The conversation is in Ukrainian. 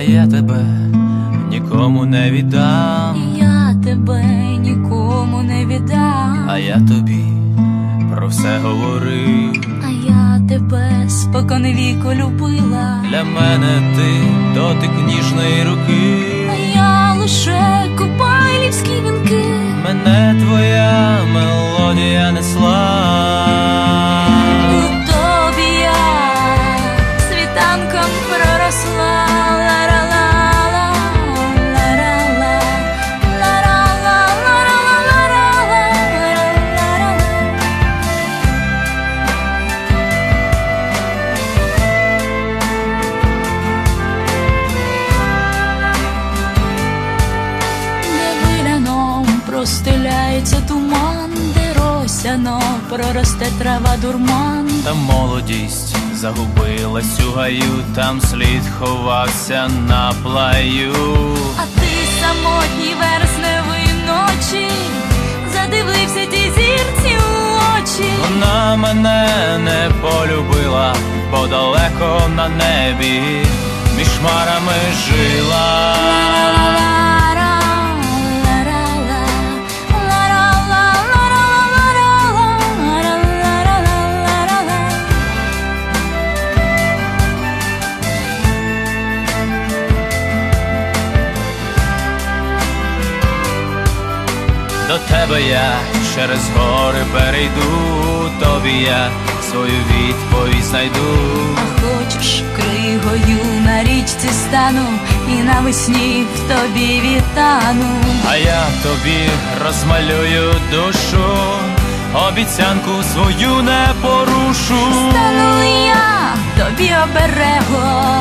а я тебе нікому не віддам, я тебе нікому не віддам, а я тобі про все говорив, а я тебе споконвіку любила. Для мене ти дотик ніжної руки, а я лише купайлівські вінки, мене твоя мелодія несла. Виляном простеляється туман, де росяно проросте трава дурман. Та молодість загубилась у гаю, там слід ховався на плаю. А ти самотній вересневої ночі задивився ті зірці у очі. Вона мене не полюбила, бо далеко на небі між хмарами жила. До тебе я через гори перейду, тобі я свою відповідь знайду. А хочеш кригою на річці стану і навесні в тобі вітану. А я тобі розмалюю душу, обіцянку свою не порушу. Стану я тобі оберегом,